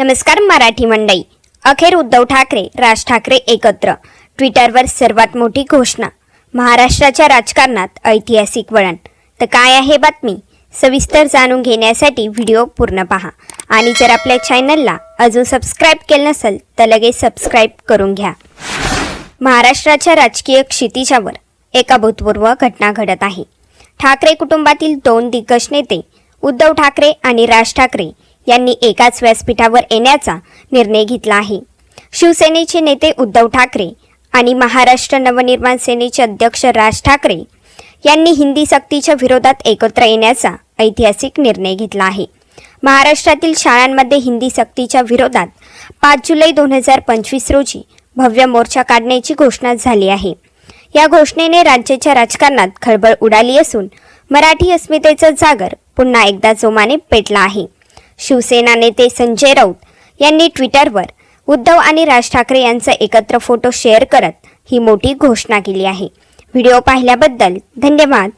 नमस्कार मराठी मंडळी. अखेर उद्धव ठाकरे राज ठाकरे एकत्र. ट्विटरवर सर्वात मोठी घोषणा. महाराष्ट्राच्या राजकारणात ऐतिहासिक वळण. तर काय आहे बातमी? सविस्तर जाणून घेण्यासाठी व्हिडिओ पूर्ण पहा. आणि जर आपल्या चॅनलला अजून सबस्क्राईब केलं नसेल तर लगेच सबस्क्राईब करून घ्या. महाराष्ट्राच्या राजकीय क्षितिजावर एक अभूतपूर्व घटना घडत आहे. ठाकरे कुटुंबातील दोन दिग्गज नेते उद्धव ठाकरे आणि राज ठाकरे यांनी एकाच व्यासपीठावर येण्याचा निर्णय घेतला आहे. शिवसेनेचे नेते उद्धव ठाकरे आणि महाराष्ट्र नवनिर्माण सेनेचे अध्यक्ष राज ठाकरे यांनी हिंदी सक्तीच्या विरोधात एकत्र येण्याचा ऐतिहासिक निर्णय घेतला आहे. महाराष्ट्रातील शाळांमध्ये हिंदी सक्तीच्या विरोधात पाच जुलै दोन हजार पंचवीस रोजी भव्य मोर्चा काढण्याची घोषणा झाली आहे. या घोषणेने राज्याच्या राजकारणात खळबळ उडाली असून मराठी अस्मितेचा जागर पुन्हा एकदा जोमाने पेटला आहे. शिवसेना नेते संजय राऊत यांनी ट्विटरवर उद्धव आणि राज ठाकरे यांचा एकत्र फोटो शेअर करत ही मोठी घोषणा केली आहे. व्हिडिओ पाहिल्याबद्दल धन्यवाद.